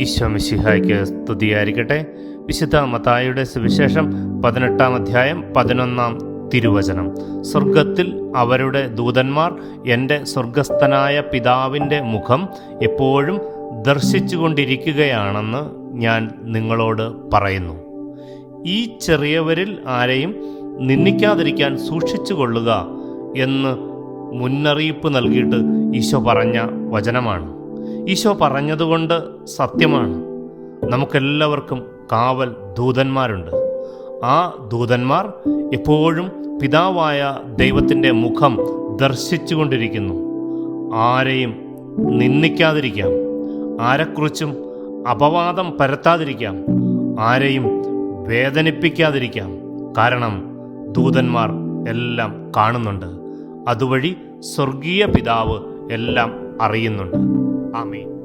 ഈശോ മിശിഹായ്ക്ക് സ്തുതിയായിരിക്കട്ടെ. വിശുദ്ധ മതായുടെ സുവിശേഷം പതിനെട്ടാം അധ്യായം പതിനൊന്നാം തിരുവചനം. സ്വർഗത്തിൽ അവരുടെ ദൂതന്മാർ എന്റെ സ്വർഗസ്ഥനായ പിതാവിന്റെ മുഖം എപ്പോഴും ദർശിച്ചുകൊണ്ടിരിക്കുകയാണെന്ന് ഞാൻ നിങ്ങളോട് പറയുന്നു. ഈ ചെറിയവരിൽ ആരെയും നിന്ദിക്കാതിരിക്കാൻ സൂക്ഷിച്ചു കൊള്ളുക എന്ന് മുന്നറിയിപ്പ് നൽകിയിട്ട് ഈശോ പറഞ്ഞ വചനമാണ്. ഈശോ പറഞ്ഞതുകൊണ്ട് സത്യമാണ്. നമുക്കെല്ലാവർക്കും കാവൽ ദൂതന്മാരുണ്ട്. ആ ദൂതന്മാർ എപ്പോഴും പിതാവായ ദൈവത്തിന്റെ മുഖം ദർശിച്ചുകൊണ്ടിരിക്കുന്നു. ആരെയും നിന്ദിക്കാതിരിക്കാം. ആരെക്കുറിച്ചും അപവാദം പരത്താതിരിക്കാം. ആരെയും വേദനിപ്പിക്കാതിരിക്കാം. കാരണം ദൂതന്മാർ എല്ലാം കാണുന്നുണ്ട്. അതുവഴി സ്വർഗീയ പിതാവ് എല്ലാം അറിയുന്നുണ്ട്. ஆமீன்